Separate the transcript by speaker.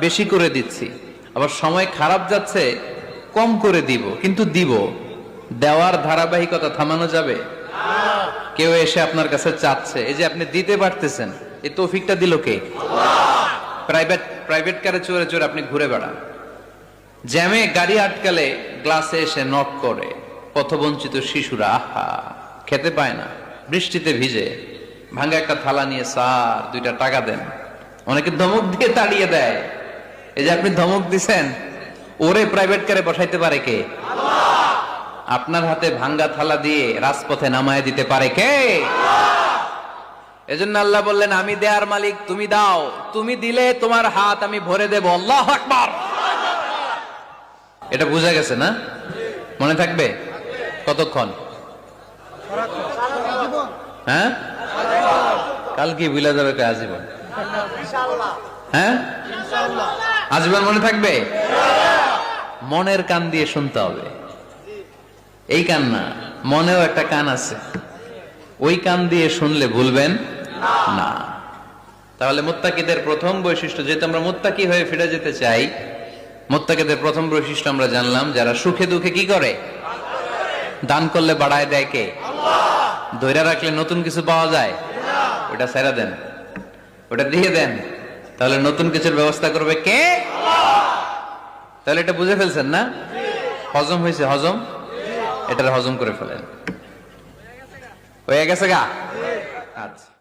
Speaker 1: বেশি করে দিচ্ছি। আবার সময় খারাপ যাচ্ছে, কম করে দিব, কিন্তু দিব। দেওয়ার ধারাবাহিকতা থামানো যাবে? কেউ এসে আপনার কাছে চাচ্ছে, এই যে আপনি দিতে পারতেছেন, এই তৌফিকটা দিল কে? প্রাইভেট প্রাইভেট কারে চড়ে চড়ে আপনি ঘুরে বেড়ান। জ্যামে গাড়ি আটকালে গ্লাসে এসে নক করে। পথবঞ্চিত শিশুরা, আহা, খেতে পায় না, বৃষ্টিতে ভিজে। ভাঙ্গা একটা থালা নিয়ে, স্যার, দুইটা টাকা দেন। অনেকে ধমক দিয়ে তাড়িয়ে দেয়। এই যে আপনি ধমক দিছেন ওরে প্রাইভেট কারে বসাইতে পারে কে? আপনার হাতে ভাঙ্গা থালা দিয়ে রাজপথে নামায় দিতে পারে কে? এজন্য আল্লাহ বললেন আমি দেয়ার মালিক তুমি দাও। তুমি দিলে তোমার হাত আমি ভরে দেব। আল্লাহ আকবার! এটা বোঝা গেছে না? মনে থাকবে? কতক্ষণ? হ্যাঁ? কাল কি বিলা যাবে আজীবন? হ্যাঁ? আজীবন মনে থাকবে? মনের কান দিয়ে শুনতে হবে। এই কান না, মনেও একটা কান আছে। ওই কান দিয়ে শুনলে ভুলবেন না। তাহলে মোত্তাকিদের প্রথম বৈশিষ্ট্য, যেহেতু আমরা মোত্তাকি হয়ে ফিরে যেতে চাই, মোত্তাকিদের প্রথম বৈশিষ্ট্য আমরা জানলাম, যারা সুখে দুঃখে কি করে? দান করলে বাড়ায় দেয় কে? ধৈর্য রাখলে নতুন কিছু পাওয়া যায়? ওটা সেরা দেন। ওটা দিয়ে দেন। তাহলে নতুন কিছুর ব্যবস্থা করবে কে? তাহলে এটা বুঝে ফেলছেন না? হজম হয়েছে, হজম? এটার হজম করে ফেলেন। হয়ে গেছে গা? আচ্ছা।